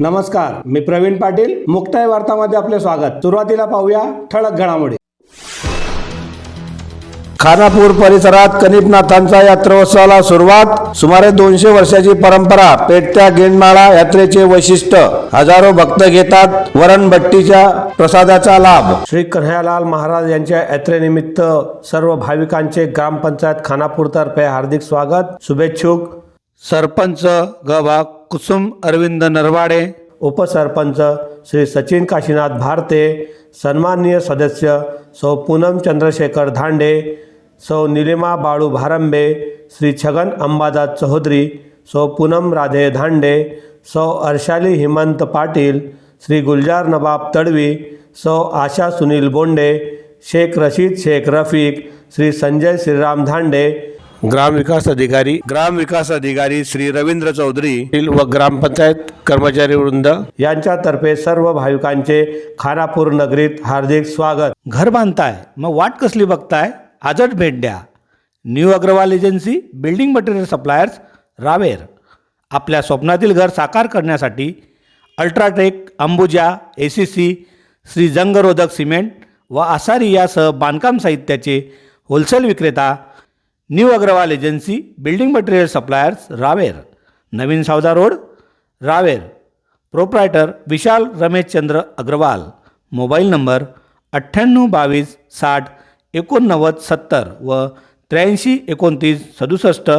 नमस्कार मी प्रवीण पाटील मुक्ताई वार्तामध्ये आपले स्वागत. सुरुवातीला पाहूया ठळक घडामोडी. खानापूर परिसरात कनिपनाथांचा यात्रोत्सवाला सुरुवात. सुमारे दोनशे वर्षाची परंपरा पेटत्या गेंडमाळा यात्रेचे वैशिष्ट्य. हजारो भक्त घेतात वरणभट्टीच्या प्रसादाचा लाभ. श्री कन्हैयालाल महाराज यांच्या यात्रेनिमित्त सर्व भाविकांचे ग्रामपंचायत खानापूरतर्फे हार्दिक स्वागत शुभेच्छुक. सरपंच गभा कुसुम अरविंद नरवाडे उपसरपंच श्री सचिन काशीनाथ भारते सन्माननीय सदस्य सौ पूनम चंद्रशेखर धांडे सौ निलिमा बाळू भारंबे श्री छगन अंबादास चौधरी सौ पूनम राधे धांडे सौ अर्शाली हिमंत पाटील श्री गुलजार नवाब तडवी सौ आशा सुनील बोंडे शेख रशीद शेख रफीक श्री संजय श्रीराम धांडे ग्राम विकास अधिकारी ग्राम विकास अधिकारी श्री रवींद्र चौधरी व ग्रामपंचायत कर्मचारी वृंद यांच्यातर्फे सर्व भाविकांचे खानापूर नगरीत हार्दिक स्वागत. घर बांधताय मग वाट कसली बघताय? आजच भेट द्या. New Agrawal agency building material suppliers Raver. आपल्या स्वप्नातील घर साकार करण्यासाठी UltraTech Ambuja A C C Shri जंगरोधक cement व आसारी यासह बांधकाम साहित्याचे होलसेल विक्रेता new Agrawal agency building material suppliers Raver नवीन Savda road Raver proprietor Vishal Rameshchandra Agrawal mobile number अठ्ठ्याण्णव बावीस साठ एकोणनव्वद सत्तर व त्र्याऐंशी एकोणतीस सदुसष्ट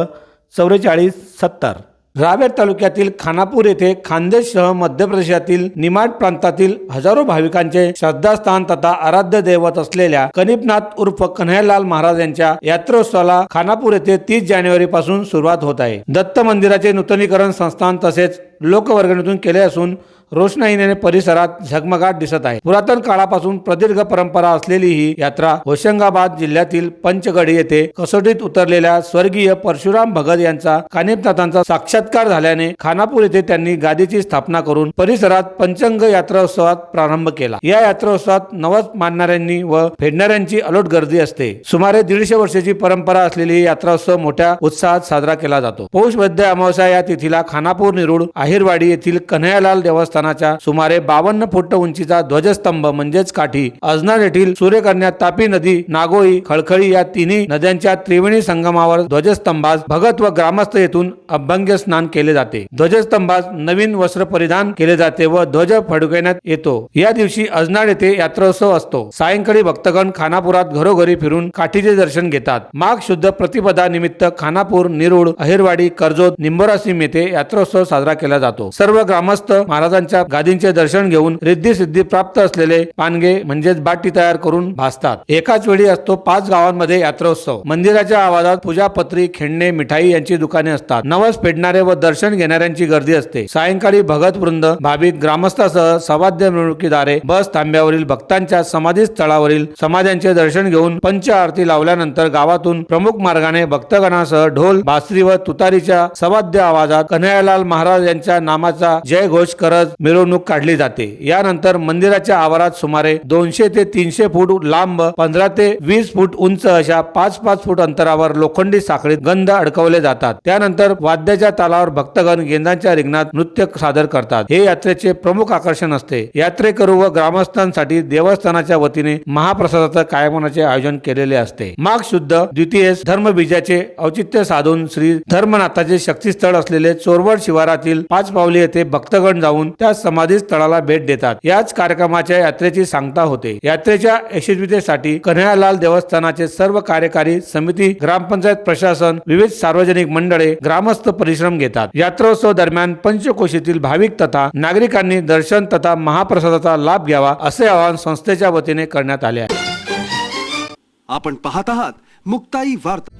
चौवेचाळीस सत्तर. रावेर तालुक्यातील खानापूर येथे खानदेशसह मध्य प्रदेशातील निमाड प्रांतातील हजारो भाविकांचे श्रद्धास्थान तथा आराध्य दैवत असलेल्या कनिपनाथ उर्फ कन्हैयालाल महाराज यांच्या यात्रोत्सवाला खानापूर येथे तीस जानेवारी पासून सुरुवात होत आहे. दत्त मंदिराचे नूतनीकरण संस्थान तसेच लोकवर्गणीतून केले असून रोषणाईने परिसरात झगमगाट दिसत आहे. पुरातन काळापासून प्रदीर्घ परंपरा असलेली ही यात्रा होशंगाबाद जिल्ह्यातील पंचगडी येथे कसोटीत उतरलेल्या स्वर्गीय परशुराम भगत यांचा कानिपनाथांचा साक्षात्कार झाल्याने खानापूर येथे त्यांनी गादीची स्थापना करून परिसरात पंचंग यात्रोत्सवात प्रारंभ केला. या यात्रोत्सवात नवस मानणाऱ्यांनी व फेडणाऱ्यांची अलोट गर्दी असते. सुमारे दीडशे वर्षाची परंपरा असलेली ही यात्रोत्सव मोठ्या उत्साहात साजरा केला जातो. पौष वैद्य अमावस्या या तिथीला खानापूर निरुड आहेरवाडी येथील कन्हैयालाल देवस्थानाच्या सुमारे बावन्न फूट उंचीचा ध्वजस्तंभ म्हणजेच काठी. अजनार येथील सूर्यकन्या तापी नदी नागोई खळखळी या तिन्ही नद्यांच्या त्रिवेणी संगमावर ध्वजस्तंभास भगत व ग्रामस्थ येथून अभंग्य स्नान केले जाते. ध्वजस्तंभास नवीन वस्त्र परिधान केले जाते व ध्वज फडकवण्यात येतो. या दिवशी अजनाड येथे यात्रोत्सव असतो. सायंकाळी भक्तगण खानापुरात घरोघरी फिरून काठीचे दर्शन घेतात. माघ शुद्ध प्रतिपदा निमित्त खानापूर निरुड अहिरवाडी कर्जोत निंबोरासीम येथे यात्रोत्सव साजरा केला जातो. सर्व ग्रामस्थ महाराजांच्या गादींचे दर्शन घेऊन रिद्धी सिद्धी प्राप्त असलेले पानगे म्हणजेच बाटी तयार करून भासतात. एकाच वेळी असतो पाच गावांमध्ये यात्रोत्सव. मंदिराच्या आवाजात पूजापत्री खेळणे मिठाई यांची दुकाने असतात. नवस फेडणारे व दर्शन घेणाऱ्यांची गर्दी असते. सायंकाळी भगत वृंद भाविक ग्रामस्थासह सवाद्य मिरवणुकीद्वारे बस थांब्यावरील भक्तांच्या समाधी स्थळावरील समाध्यांचे दर्शन घेऊन पंच आरती लावल्यानंतर गावातून प्रमुख मार्गाने भक्तगणासह ढोल बासरी व तुतारीच्या सवाद्य आवाजात कन्हैयालाल महाराज यांच्या नामाचा जय घोष करत मिरवणूक काढली जाते. यानंतर मंदिराच्या आवारात सुमारे दोनशे ते तीनशे फूट लांब पंधरा ते वीस फूट उंच अशा पाच पाच फूट अंतरावर लोखंडी साखळीत गंध अडकवले जातात. त्यानंतर वाद्याच्या तालावर भक्तगण गेंदांच्या रिंगणात नृत्य सादर करतात. हे यात्रेचे प्रमुख आकर्षण असते. यात्रेकरू व ग्रामस्थांसाठी देवस्थानाच्या वतीने महाप्रसादाचं कायमनाचे आयोजन केलेले असते. माघ शुद्ध द्वितीयेस धर्मबीजाचे औचित्य साधून श्री धर्मनाथाचे शक्तीस्थळ असलेले चोरवड शिवारातील पाच पावली येथे भक्तगण जाऊन त्या समाधी स्थळाला भेट देतात. याच कार्यक्रमाच्या यात्रेची सांगता होते. यात्रेच्या यशस्वीतेसाठी कन्हैयालाल देवस्थानाचे सर्व कार्यकारी समिती ग्रामपंचायत प्रशासन विविध सार्वजनिक मंडळे ग्रामस्थ परिश्रम घेतात. यात्रोत्सव दरम्यान पंचकोशीतील भाविक तथा नागरिकांनी दर्शन तथा महाप्रसादाचा लाभ घ्यावा असे आवाहन संस्थेच्या वतीने करण्यात आले आहे. आपण पाहत आहात मुक्ताई वार्ता.